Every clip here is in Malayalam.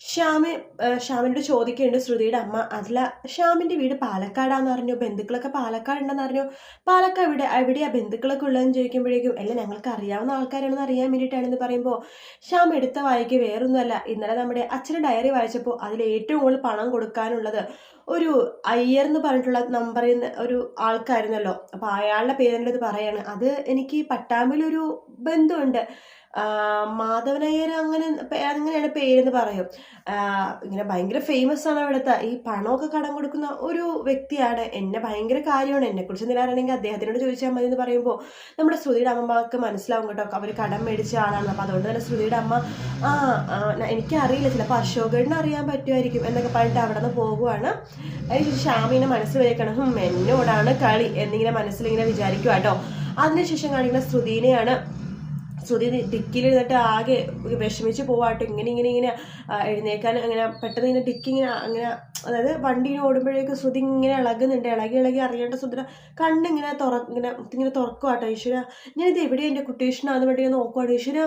ശ്യാമ് ശ്യാമിനോട് ചോദിക്കുന്നുണ്ട് ശ്രുതിയുടെ അമ്മ അതില ശ്യാമിന്റെ വീട് പാലക്കാടാന്ന് അറിഞ്ഞു. ബന്ധുക്കളൊക്കെ പാലക്കാട് ഉണ്ടെന്ന് അറിഞ്ഞു. പാലക്കാട് ഇവിടെ എവിടെയാ ബന്ധുക്കളൊക്കെ ഉള്ളതെന്ന് ചോദിക്കുമ്പോഴേക്കും എല്ലാം ഞങ്ങൾക്ക് അറിയാവുന്ന ആൾക്കാരാണെന്ന് അറിയാൻ വേണ്ടിയിട്ടാണെന്ന് പറയുമ്പോൾ ശ്യാം എടുത്ത വായിക്ക് വേറൊന്നുമല്ല. ഇന്നലെ നമ്മുടെ അച്ഛന്റെ ഡയറി വായിച്ചപ്പോൾ അതിൽ ഏറ്റവും കൂടുതൽ പണം കൊടുക്കാനുള്ളത് ഒരു അയ്യർ എന്ന് പറഞ്ഞിട്ടുള്ള നമ്പറിൽ നിന്ന് ഒരു ആൾക്കായിരുന്നല്ലോ. അപ്പോൾ അയാളുടെ പേരെന്റെ ഇത് പറയാണ്. അത് എനിക്ക് പട്ടാമ്പിലൊരു ആ, മാധവനയ്യർ അങ്ങനെ അങ്ങനെയാണ് പേരെന്ന് പറയും. ഇങ്ങനെ ഭയങ്കര ഫേമസ് ആണ് അവിടുത്തെ. ഈ പണമൊക്കെ കടം കൊടുക്കുന്ന ഒരു വ്യക്തിയാണ്. എന്നെ ഭയങ്കര കാര്യമാണ്. എന്നെ കുറിച്ച് നിലാറാണെങ്കിൽ അദ്ദേഹത്തിനോട് ചോദിച്ചാൽ മതി എന്ന് പറയുമ്പോൾ നമ്മുടെ ശ്രുതിയുടെ അമ്മമാർക്ക് മനസ്സിലാവും കേട്ടോ. അവർ കടം മേടിച്ച ആളാണ്. അപ്പം അതുകൊണ്ട് തന്നെ ശ്രുതിയുടെ അമ്മ ആ എനിക്കറിയില്ല. ചിലപ്പോൾ അശോകന് അറിയാൻ പറ്റുമായിരിക്കും എന്നൊക്കെ പറഞ്ഞിട്ട് അവിടെ നിന്ന് പോകുവാണ്. അതിന് ശ്യാമിനെ മനസ്സിൽ വയ്ക്കണം എന്നോടാണ് കളി എന്നിങ്ങനെ മനസ്സിലിങ്ങനെ വിചാരിക്കുക കേട്ടോ. അതിനുശേഷം കാണിക്കുന്ന ശ്രുതിനെയാണ് ശ്രുതി ഡിക്കിൽ ഇരുന്നിട്ട് ആകെ വിഷമിച്ച് പോവാട്ടോ. ഇങ്ങനെ ഇങ്ങനെ ഇങ്ങനെ എഴുന്നേക്കാൻ അങ്ങനെ പെട്ടെന്ന് ഇങ്ങനെ ഡിക്കി ഇങ്ങനെ അങ്ങനെ അതായത് വണ്ടി ഇങ്ങനെ ഓടുമ്പോഴേക്ക് ശ്രുതി ഇങ്ങനെ ഇളകുന്നുണ്ട്. ഇളകി ഇളകി അറിയേണ്ട ശ്രുതിയുടെ കണ്ണിങ്ങനെ തുറ ഇങ്ങനെ ഇങ്ങനെ തുറക്കുവാട്ടോ ഈശ്വര. ഞാനിത് എവിടെയാണ് എന്റെ കുട്ടീഷനാന്ന് വേണ്ടി ഇങ്ങനെ നോക്കുവാണ്. ഈശ്വര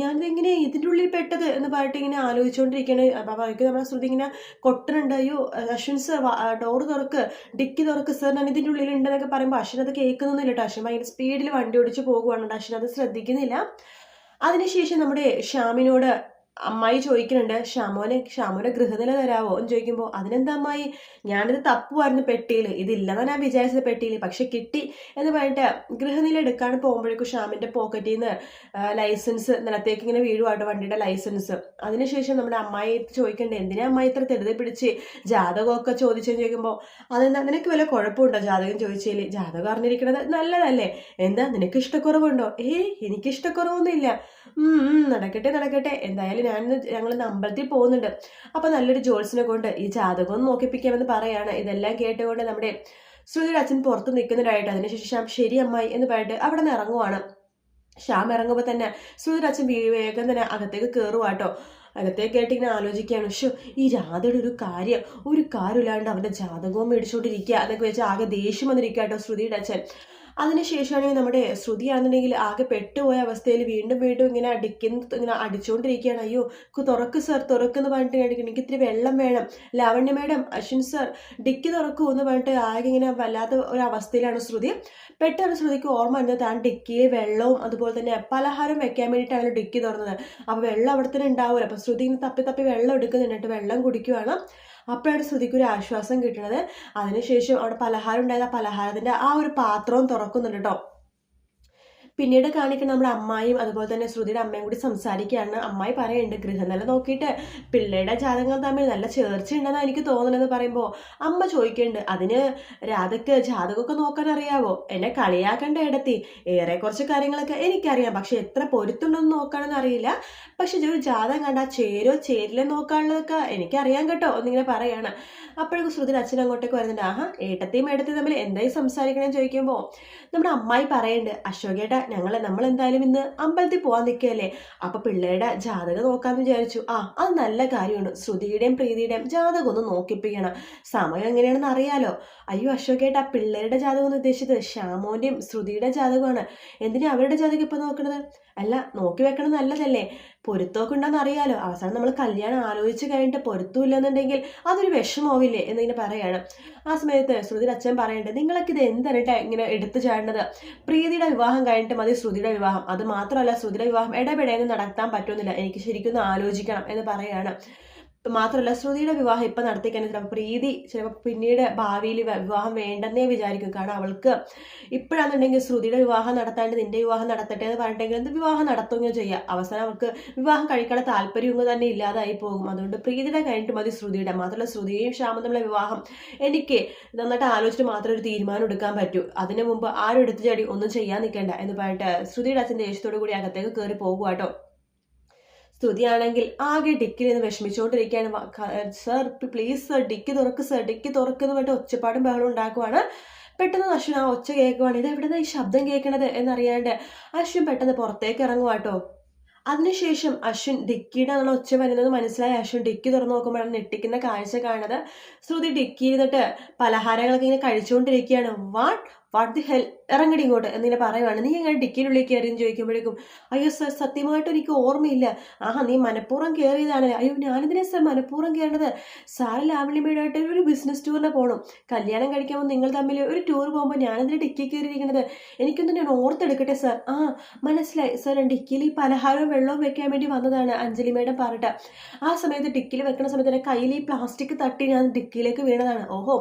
ഞാനിത് ഇങ്ങനെ ഇതിന്റെ ഉള്ളിൽ പെട്ടത് എന്ന് പറഞ്ഞിട്ട് ഇങ്ങനെ ആലോചിച്ചുകൊണ്ടിരിക്കുകയാണ് അപ്പോൾ അവർക്ക് നമ്മുടെ ശ്രുതി ഇങ്ങനെ കൊട്ടുന്നുണ്ട്. അയ്യോ അശ്വിൻ സർ ഡോറ് തുറക്ക് ഡിക്കി തുറക്ക് സർ ഞാൻ ഇതിന്റെ ഉള്ളിൽ ഉണ്ടെന്നൊക്കെ പറയുമ്പോൾ അശ്വിൻ കേൾക്കുന്നൊന്നുമില്ല കേട്ടോ അശ്വിൻ ഭയങ്കര സ്പീഡിൽ വണ്ടി ഓടിച്ച് പോകുവാണ് അശ്വിൻ അത് ശ്രദ്ധിക്കുന്നില്ല. അതിനുശേഷം നമ്മുടെ ഷ്യാമിനോട് അമ്മായി ചോദിക്കുന്നുണ്ട് ഷാമോനെ ഷാമോനെ ഗൃഹനില തരാവോ? എന്ന് ചോദിക്കുമ്പോൾ അതിനെന്താ അമ്മായി? ഞാനിത് തപ്പുമായിരുന്നു പെട്ടിയിൽ ഇതില്ലെന്നാണ് ഞാൻ വിചാരിച്ചത് പെട്ടിയിൽ പക്ഷെ കിട്ടി. എന്ന് പറഞ്ഞിട്ട് ഗൃഹനില എടുക്കാൻ പോകുമ്പോഴേക്കും ഷാമിന്റെ പോക്കറ്റിൽ നിന്ന് ലൈസൻസ് നിലത്തേക്ക് ഇങ്ങനെ വീഴുവാട്ടോ വണ്ടിയുടെ ലൈസൻസ്. അതിനുശേഷം നമ്മുടെ അമ്മായി ചോദിക്കേണ്ടത് എന്തിനാ അമ്മായി ഇത്ര തെരുതി പിടിച്ച് ജാതകമൊക്കെ ചോദിച്ചെന്ന് ചോദിക്കുമ്പോൾ അതെന്താ നിനക്ക് വല്ല കുഴപ്പമുണ്ടോ? ജാതകം ചോദിച്ചതിൽ ജാതകം അറിഞ്ഞിരിക്കുന്നത് നല്ലതല്ലേ. എന്താ നിനക്ക് ഇഷ്ടക്കുറവുണ്ടോ? ഏയ് എനിക്ക് ഇഷ്ടക്കുറവൊന്നുമില്ല നടക്കട്ടെ നടക്കട്ടെ. എന്തായാലും ഞാൻ ഞങ്ങൾ ഇന്ന് അമ്പലത്തിൽ പോകുന്നുണ്ട്. അപ്പൊ നല്ലൊരു ജോത്സിനെ കൊണ്ട് ഈ ജാതകം ഒന്ന് നോക്കിപ്പിക്കാമെന്ന് പറയാണ്. ഇതെല്ലാം കേട്ടുകൊണ്ട് നമ്മുടെ ശ്രുതിയുടെ അച്ഛൻ പുറത്ത് നിൽക്കുന്നതായിട്ട് അതിനുശേഷം ശരി അമ്മായി എന്ന് പറഞ്ഞിട്ട് അവിടെ നിന്ന് ഇറങ്ങുവാണ്. ശ്യാം ഇറങ്ങുമ്പോൾ തന്നെ ശ്രുതിയുടെ അച്ഛൻ വേഗം തന്നെ അകത്തേക്ക് കയറുവാട്ടോ അകത്തേക്ക് കേട്ട് ഇങ്ങനെ ആലോചിക്കുകയാണ്. ഷോ ഈ രാധയുടെ ഒരു കാര്യം ഒരു കാര്യമില്ലാണ്ട് അവന്റെ ജാതകവും മേടിച്ചുകൊണ്ടിരിക്കുക. അതൊക്കെ വെച്ച് ആകെ ദേഷ്യം വന്നിരിക്കുക കേട്ടോ ശ്രുതിയുടെ അച്ഛൻ. അതിനുശേഷമാണെങ്കിൽ നമ്മുടെ ശ്രുതി ശ്രുതിയാണെന്നുണ്ടെങ്കിൽ ആകെ പെട്ടുപോയ അവസ്ഥയിൽ വീണ്ടും വീണ്ടും ഇങ്ങനെ അടിക്കുന്ന ഇങ്ങനെ അടിച്ചുകൊണ്ടിരിക്കുകയാണ് അയ്യോ തുറക്ക് സർ തുറക്കെന്ന് പറഞ്ഞിട്ട് അടിക്കണം. എനിക്ക് ഇത്തിരി വെള്ളം വേണം. Lavanya madam Ashwin sir dickey തുറക്കൂ എന്ന് പറഞ്ഞിട്ട് ആകെ ഇങ്ങനെ വല്ലാത്ത ഒരു അവസ്ഥയിലാണ് ശ്രുതി. പെട്ടെന്ന് ശ്രുതിക്ക് ഓർമ്മ വന്നത് താൻ ഡിക്കിയിൽ വെള്ളവും അതുപോലെ തന്നെ പലഹാരം വെക്കാൻ വേണ്ടിയിട്ടാണ് ഡിക്കി തുറന്നത്. അപ്പോൾ വെള്ളം അവിടെ തന്നെ ഉണ്ടാവില്ല അപ്പോൾ ശ്രുതി തപ്പി തപ്പി വെള്ളം എടുക്കുന്നുണ്ട്. വെള്ളം കുടിക്കുവാണ്. അപ്പോഴാണ് ശ്രുതിക്ക് ഒരു ആശ്വാസം കിട്ടുന്നത് അതിനുശേഷം അവിടെ പലഹാരം ഉണ്ടായത് ആ പലഹാരത്തിന്റെ ആ ഒരു പാത്രവും തുറക്കുന്നുണ്ട് കേട്ടോ. പിന്നീട് കാണിക്കുന്ന നമ്മുടെ അമ്മായും അതുപോലെ തന്നെ ശ്രുതിയുടെ അമ്മയും കൂടി സംസാരിക്കുകയാണ്. അമ്മായി പറയുന്നുണ്ട് ഗൃഹനില നോക്കിയിട്ട് പിള്ളേരുടെ ജാതകങ്ങൾ തമ്മിൽ നല്ല ചേർച്ച ഉണ്ടെന്നാണ് എനിക്ക് തോന്നുന്നത് പറയുമ്പോൾ അമ്മ ചോദിക്കുന്നുണ്ട് അതിന് രാധയ്ക്ക് ജാതകമൊക്കെ നോക്കാൻ അറിയാവോ? എന്നെ കളിയാക്കേണ്ട ഇടത്തി ഏറെ കുറച്ച് കാര്യങ്ങളൊക്കെ എനിക്കറിയാം പക്ഷെ എത്ര പൊരുത്തുണ്ടെന്ന് നോക്കാനൊന്നും അറിയില്ല. പക്ഷെ ഒരു ജാതകം കണ്ടാൽ ചേരോ ചേരിലോ നോക്കാനുള്ളതൊക്കെ എനിക്കറിയാം കേട്ടോ എന്നിങ്ങനെ പറയാണ്. അപ്പോഴേക്കും ശ്രുതിന് അച്ഛൻ അങ്ങോട്ടേക്ക് വരുന്നുണ്ട് ആഹാ ഏട്ടത്തെയും ഏട്ടത്തെയും തമ്മിൽ എന്തായി സംസാരിക്കണമെന്ന് ചോദിക്കുമ്പോൾ നമ്മുടെ അമ്മായി പറയുന്നുണ്ട് അശോകേട്ട ഞങ്ങൾ നമ്മൾ എന്തായാലും ഇന്ന് അമ്പലത്തിൽ പോകാൻ നിൽക്കുകയല്ലേ? അപ്പോൾ പിള്ളേരുടെ ജാതകം നോക്കാമെന്ന് വിചാരിച്ചു. ആ അത് നല്ല കാര്യമാണ്. ശ്രുതിയുടെയും പ്രീതിയുടെയും ജാതകം ഒന്ന് നോക്കിപ്പിക്കണം. സമയം എങ്ങനെയാണെന്ന് അറിയാലോ. അയ്യോ അശോകേട്ട പിള്ളേരുടെ ജാതകം എന്ന് ഉദ്ദേശിച്ചത് ശ്യാമോന്റെയും ശ്രുതിയുടെ ജാതകമാണ്. എന്തിനാ അവരുടെ ജാതകം ഇപ്പം നോക്കണത്? അല്ല നോക്കി വെക്കണം നല്ലതല്ലേ. പൊരുത്തമൊക്കെ ഉണ്ടെന്ന് അറിയാലോ. അവസാനം നമ്മൾ കല്യാണം ആലോചിച്ച് കഴിഞ്ഞിട്ട് പൊരുത്തമില്ലെന്നുണ്ടെങ്കിൽ അതൊരു വിഷമാവില്ലേ എന്നിങ്ങനെ പറയാണ്. ആ സമയത്ത് ശ്രുതിയുടെ അച്ഛൻ പറയണ്ടേ നിങ്ങളൊക്കെ ഇത് എന്താണ് ഇങ്ങനെ എടുത്തു ചാടുന്നത്? പ്രീതിയുടെ വിവാഹം കഴിഞ്ഞിട്ട് മതി ശ്രുതിയുടെ വിവാഹം. അത് മാത്രമല്ല ശ്രുതിയുടെ വിവാഹം ഇടപെടേന്ന് നടത്താൻ പറ്റുന്നില്ല. എനിക്ക് ശരിക്കും ആലോചിക്കണം എന്ന് പറയാണ്. മാത്രമല്ല ശ്രുതിയുടെ വിവാഹം ഇപ്പൊ നടത്തിക്കാൻ ചിലപ്പോൾ പ്രീതി ചിലപ്പോൾ പിന്നീട് ഭാവിയിൽ വിവാഹം വേണ്ടെന്നേ വിചാരിക്കും. കാരണം അവൾക്ക് ഇപ്പോഴാണെന്നുണ്ടെങ്കിൽ ശ്രുതിയുടെ വിവാഹം നടത്താണ്ട് നിന്റെ വിവാഹം നടത്തട്ടെ എന്ന് പറഞ്ഞിട്ടെങ്കിൽ എന്ത് വിവാഹം നടത്തുകയും ചെയ്യാം. അവസാനം അവൾക്ക് വിവാഹം കഴിക്കാനുള്ള താല്പര്യമൊന്നും തന്നെ ഇല്ലാതായി പോകും. അതുകൊണ്ട് പ്രീതിയുടെ കഴിഞ്ഞിട്ട് മതി ശ്രുതിയുടെ. മാത്രമല്ല ശ്രുതിയും ശ്യാമും തമ്മിലുള്ള വിവാഹം എനിക്ക് നന്നായിട്ട് ആലോചിച്ചിട്ട് മാത്രം ഒരു തീരുമാനം എടുക്കാൻ പറ്റൂ. അതിനു മുമ്പ് ആരും എടുത്തു ചാടി ഒന്നും ചെയ്യാൻ നിൽക്കേണ്ട എന്ന് പറഞ്ഞിട്ട് ശ്രുതിയുടെ അച്ഛന്റെ ദേഷ്യത്തോടു കൂടി അകത്തേക്ക് കയറി പോകുക കേട്ടോ സ്തുതിയാണെങ്കിൽ ആകെ ഡിക്കിൽ നിന്ന് വിഷമിച്ചുകൊണ്ടിരിക്കുകയാണ് സർ പ്ലീസ് സർ ഡിക്കി തുറക്ക് സർ ഡിക്കി തുറക്കുന്നു പറഞ്ഞിട്ട് ഒച്ചപ്പാടും ബഹളം ഉണ്ടാക്കുവാണ്. പെട്ടെന്ന് അശ്വിൻ ആ ഒച്ച കേൾക്കുവാണ്. ഇത് എവിടുന്ന ഈ ശബ്ദം കേൾക്കണത് എന്നറിയാണ്ട് അശ്വിൻ പെട്ടെന്ന് പുറത്തേക്ക് ഇറങ്ങുവാട്ടോ അതിനുശേഷം അശ്വിൻ ഡിക്കിയുടെ എന്നുള്ള ഒച്ച വരുന്നത് മനസ്സിലായി. അശ്വിൻ ഡിക്കി തുറന്നു നോക്കുമ്പോഴാണ് ഞെട്ടിക്കുന്ന കാഴ്ച കാണുന്നത്. ശ്രുതി ഡിക്കി ഇരുന്നിട്ട് പലഹാരങ്ങളൊക്കെ ഇങ്ങനെ കഴിച്ചുകൊണ്ടിരിക്കുകയാണ്. വാട്ട് വാട്ട് ദി ഹെൽ ഇറങ്ങടി ഇങ്ങോട്ട് എന്നിങ്ങനെ പറയുവാണ്. നീ എങ്ങനെ ഡിക്കിനുള്ളിൽ കയറിയെന്ന് ചോദിക്കുമ്പോഴേക്കും അയ്യോ സർ സത്യമായിട്ട് എനിക്ക് ഓർമ്മയില്ല. ആഹാ നീ മനഃപൂർവം കയറിയതാണ് അയ്യോ ഞാനിതിനെ സർ മനഃപൂർവം കയറേണ്ടത് സാറ് ലാവണ്യമേടായിട്ട് ഒരു ബിസിനസ് ടൂറിന് പോകണം കല്യാണം കഴിക്കുമ്പോൾ നിങ്ങൾ തമ്മിൽ ഒരു ടൂർ പോകുമ്പോൾ ഞാനെന്തിനാ ഡിക്കി കയറിയിരിക്കുന്നത് എനിക്കൊന്നും ഞാൻ ഓർത്തെടുക്കട്ടെ സർ ആ മനസ്സിലായി. സർ ഡിക്കിയിൽ ഈ പലഹാരവും വെള്ളവും വെക്കാൻ വേണ്ടി വന്നതാണ് അഞ്ജലി മേഡം പറഞ്ഞിട്ട്. ആ സമയത്ത് ഡിക്കിയിൽ വെക്കുന്ന സമയത്ത് എന്റെ കയ്യിൽ ഈ പ്ലാസ്റ്റിക് തട്ടി ഞാൻ ഡിക്കിയിലേക്ക് വീണതാണ്. ഓഹോ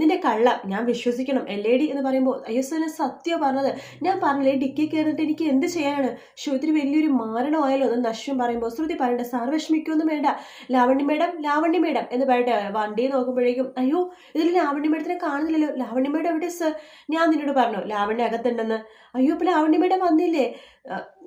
നിന്റെ കള്ള. ഞാൻ വിശ്വസിക്കണം. എൽ എന്ന് പറയുമ്പോൾ സർ സത്യം പറഞ്ഞത്. ഞാൻ പറഞ്ഞില്ലേ ഡിക്കി കയറിയിട്ട് എനിക്ക് എന്ത് ചെയ്യാനാണ്? ശ്രുതി വലിയൊരു മാരണമായാലോ എന്ന് നശ്വം പറയുമ്പോൾ ശ്രുതി പറയണ്ട സാർ വിഷമിക്കൊന്നും വേണ്ട. ലാവണ്യ മേഡം ലാവണ്യ മേഡം എന്ന് പറയട്ടെ വണ്ടി നോക്കുമ്പോഴേക്കും അയ്യോ ഇതിൽ ലാവണ്യ മേഡത്തിനെ കാണുന്നില്ലല്ലോ. ലാവണ്യ മേഡം എവിടെ സർ? ഞാൻ നിന്നോട് പറഞ്ഞു ലാവണ്യ അകത്തുണ്ടെന്ന്. അയ്യോ ഇപ്പൊ ലാവണ്യ മേഡം വന്നില്ലേ?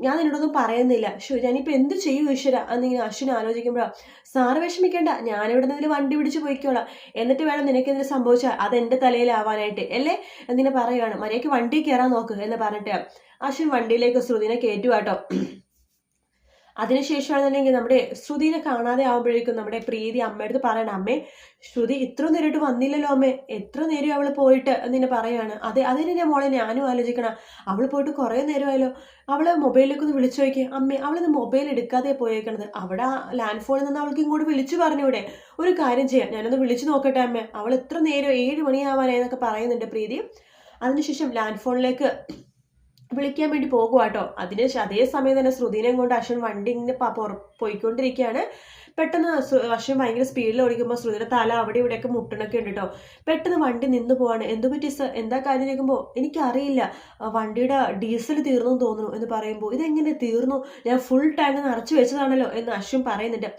ഞാൻ നിന്നോടൊന്നും പറയുന്നില്ല. ഷോ ഞാനിപ്പോൾ എന്ത് ചെയ്യും ഈശ്വര? എന്നിങ്ങനെ അശ്വിൻ ആലോചിക്കുമ്പോഴാണ് സാറ് വിഷമിക്കേണ്ട ഞാനിവിടെ നിന്ന് വണ്ടി പിടിച്ച് പോയിക്കോളാം. എന്നിട്ട് വേണം നിനക്ക് എന്തെങ്കിലും സംഭവിച്ചാൽ അത് എന്റെ തലയിലാവാനായിട്ട്. അല്ലേ? എന്നിങ്ങനെ പറയുകയാണ് മര്യാദയ്ക്ക് വണ്ടി കയറാൻ നോക്ക് എന്ന് പറഞ്ഞിട്ട് അശ്വിൻ വണ്ടിയിലേക്ക് ശ്രുതിനെ കയറ്റുവാട്ടോ അതിനുശേഷമാണെന്നുണ്ടെങ്കിൽ നമ്മുടെ ശ്രുതിനെ കാണാതെ ആകുമ്പോഴേക്കും നമ്മുടെ പ്രീതി അമ്മയടുത്ത് പറയണം അമ്മേ ശ്രുതി ഇത്ര നേരിട്ട് വന്നില്ലല്ലോ അമ്മേ എത്ര നേരം അവൾ പോയിട്ട്? എന്നിങ്ങനെ പറയാണ്. അതെ അതിനെ മോളെ ഞാനും ആലോചിക്കണം. അവൾ പോയിട്ട് കുറേ നേരമായല്ലോ. അവൾ മൊബൈലിലേക്ക് ഒന്ന് വിളിച്ചു നോക്കി. അമ്മേ അവളിന്ന് മൊബൈൽ എടുക്കാതെ പോയേക്കണത്. അവിടെ ലാൻഡ് ഫോണിൽ നിന്ന് അവൾക്ക് ഇങ്ങോട്ട് വിളിച്ചു പറഞ്ഞൂടെ. ഒരു കാര്യം ചെയ്യാം. ഞാനൊന്ന് വിളിച്ചു നോക്കട്ടെ അമ്മേ. അവൾ എത്ര നേരം ഏഴ് മണിയാവാനായി എന്നൊക്കെ പറയുന്നുണ്ട് പ്രീതി. അതിനുശേഷം ലാൻഡ് ഫോണിലേക്ക് വിളിക്കാൻ വേണ്ടി പോകുക കേട്ടോ അതിന് അതേ സമയം തന്നെ ശ്രുതിനെയും കൊണ്ട് അശ്വൻ വണ്ടി ഇങ്ങനെ പോയിക്കൊണ്ടിരിക്കുകയാണ് പെട്ടെന്ന് അശ്വൻ ഭയങ്കര സ്പീഡിൽ ഓടിക്കുമ്പോൾ ശ്രുതിയുടെ തല അവിടെ ഇവിടെയൊക്കെ മുട്ടണൊക്കെ ഉണ്ട് കേട്ടോ പെട്ടെന്ന് വണ്ടി നിന്ന് പോവാണ്. എന്തു പറ്റി എന്താ കാര്യം ചോദിക്കുമ്പോൾ എനിക്കറിയില്ല. വണ്ടിയുടെ ഡീസൽ തീർന്നു തോന്നുന്നു എന്ന് പറയുമ്പോൾ ഇതെങ്ങനെ തീർന്നു? ഞാൻ ഫുൾ ടാങ്ക് നിറച്ചു വെച്ചതാണല്ലോ എന്ന് അശ്വൻ പറയുന്നുണ്ട്.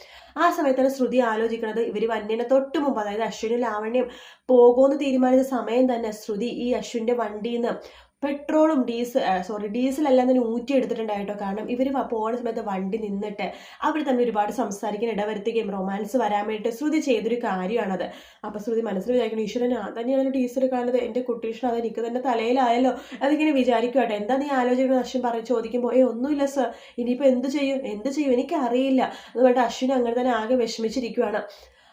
ആ സമയത്താണ് ശ്രുതി ആലോചിക്കുന്നത് ഇവർ വന്യനെ തൊട്ട് മുമ്പ് അതായത് അശ്വിനും ലാവണ്യം പോകുമെന്ന് തീരുമാനിച്ച സമയം തന്നെ ശ്രുതി ഈ അശ്വിന്റെ വണ്ടിയിൽ നിന്ന് പെട്രോളും ഡീസൽ സോറി ഡീസൽ എല്ലാം തന്നെ ഊറ്റി എടുത്തിട്ടുണ്ടായിട്ടോ. കാരണം ഇവർ പോകുന്ന സമയത്ത് വണ്ടി നിന്നിട്ട് അവർ തമ്മിൽ ഒരുപാട് സംസാരിക്കാൻ ഇടവരുത്തുകയും റൊമാൻസ് വരാൻ വേണ്ടിയിട്ട് ശ്രുതി ചെയ്തൊരു കാര്യമാണത്. അപ്പോൾ ശ്രുതി മനസ്സിൽ വിചാരിക്കണം ഈശ്വരൻ തന്നെയാണ് ഡീസൽ കാണുന്നത്. എന്റെ കുട്ടീഷൻ അത് എനിക്ക് തന്നെ തലയിലായല്ലോ. അതിങ്ങനെ വിചാരിക്കുവാട്ടെ എന്താ നീ ആലോചിക്കുന്നത് അശ്വിൻ പറഞ്ഞ് ചോദിക്കുമ്പോൾ ഏ ഒന്നുമില്ല സർ ഇനിയിപ്പോൾ എന്ത് ചെയ്യും? എന്ത് ചെയ്യും? എനിക്കറിയില്ല. എന്ന് പറഞ്ഞിട്ട് അശ്വിൻ അങ്ങനെ തന്നെ ആകെ വിഷമിച്ചിരിക്കുവാണ്.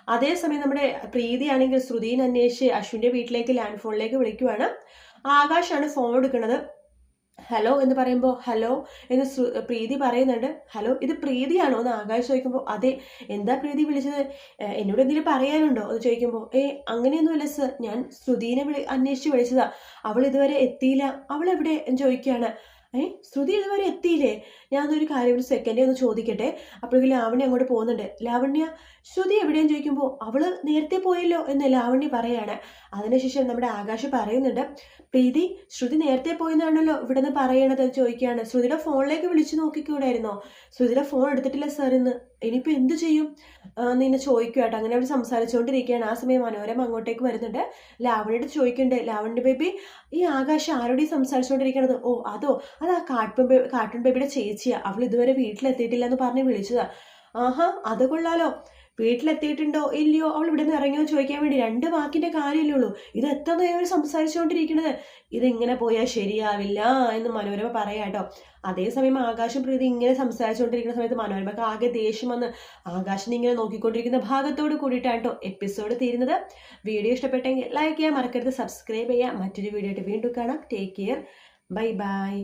അതേസമയം നമ്മുടെ പ്രീതിയാണെങ്കിൽ ശ്രുതിനെ അന്വേഷിച്ച് അശ്വിന്റെ വീട്ടിലേക്ക് ലാൻഡ് ഫോണിലേക്ക് വിളിക്കുവാണ്. ആകാശാണ് ഫോൺ എടുക്കുന്നത്. ഹലോ എന്ന് പറയുമ്പോൾ ഹലോ എന്ന് പ്രീതി പറയുന്നുണ്ട്. ഹലോ ഇത് പ്രീതിയാണോ എന്ന് ആകാശ് ചോദിക്കുമ്പോൾ അതെ എന്താ പ്രീതി വിളിച്ചത്? എന്നോട് എന്തെങ്കിലും പറയാനുണ്ടോ? എന്ന് ചോദിക്കുമ്പോൾ ഏ അങ്ങനെയൊന്നുമില്ല സർ ഞാൻ ശ്രുതിനെ വിളി അന്വേഷിച്ച് വിളിച്ചതാ. അവൾ ഇതുവരെ എത്തിയില്ല. അവൾ എവിടെ? എന്ന് ചോദിക്കുകയാണ്. ഏ ശ്രുതി ഇതുവരെ എത്തിയില്ലേ? ഞാനൊരു കാര്യം ഒരു സെക്കൻഡേ ഒന്ന് ചോദിക്കട്ടെ? അപ്പോഴേക്കും ലാവണ്യ അങ്ങോട്ട് പോകുന്നുണ്ട്. ലാവണ്യ ശ്രുതി എവിടെയെന്ന് ചോദിക്കുമ്പോൾ അവൾ നേരത്തെ പോയല്ലോ എന്ന് ലാവണ്യ പറയാണ്. അതിനുശേഷം നമ്മുടെ ആകാശ് പറയുന്നുണ്ട് പ്രീതി ശ്രുതി നേരത്തെ പോയെന്നാണല്ലോ ഇവിടെ നിന്ന് പറയണത് ചോദിക്കുകയാണ്. ശ്രുതിയുടെ ഫോണിലേക്ക് വിളിച്ചു നോക്കിക്കൂടായിരുന്നോ? ശ്രുതിയുടെ ഫോൺ എടുത്തിട്ടില്ല സാർ ഇന്ന്. ഇനിയിപ്പോൾ എന്ത് ചെയ്യും? നിന്നെ ചോദിക്കുവാട്ടോ അങ്ങനെ അവർ സംസാരിച്ചുകൊണ്ടിരിക്കുകയാണ്. ആ സമയം മനോരമ അങ്ങോട്ടേക്ക് വരുന്നുണ്ട്. ലാവണ്യോട് ചോദിക്കുന്നുണ്ട് ലാവണ്യ ബേബി ഈ ആകാശ് ആരോടെയും സംസാരിച്ചുകൊണ്ടിരിക്കണത്? ഓ അതോ അത് ആ കാട്ടും കാർട്ടൂൺ ബേബിയുടെ ചേച്ചിയാ. അവൾ ഇതുവരെ വീട്ടിലെത്തിയിട്ടില്ല എന്ന് പറഞ്ഞ് വിളിച്ചതാ. ആഹാ അത് കൊള്ളാലോ. വീട്ടിലെത്തിയിട്ടുണ്ടോ ഇല്ലയോ? അവൾ ഇവിടെ നിന്ന് ഇറങ്ങിയോ ചോദിക്കാൻ വേണ്ടി രണ്ട് വാക്കിന്റെ കാര്യമല്ലേ ഉള്ളൂ. ഇത് എത്ര നേരം സംസാരിച്ചുകൊണ്ടിരിക്കുന്നത് ഇതിങ്ങനെ പോയാൽ ശരിയാവില്ല എന്ന് മനോരമ പറയാട്ടോ അതേസമയം ആകാശം പ്രീതി ഇങ്ങനെ സംസാരിച്ചുകൊണ്ടിരിക്കുന്ന സമയത്ത് മനോരമക്ക് ആകെ ദേഷ്യം വന്ന് ആകാശിനെ ഇങ്ങനെ നോക്കിക്കൊണ്ടിരിക്കുന്ന ഭാഗത്തോട് കൂടിയിട്ടാണ് കേട്ടോ എപ്പിസോഡ് തീരുന്നത്. വീഡിയോ ഇഷ്ടപ്പെട്ടെങ്കിൽ ലൈക്ക് ചെയ്യാൻ മറക്കരുത് സബ്സ്ക്രൈബ് ചെയ്യാം. മറ്റൊരു വീഡിയോ ആയിട്ട് വീണ്ടും കാണാം. Take care bye bye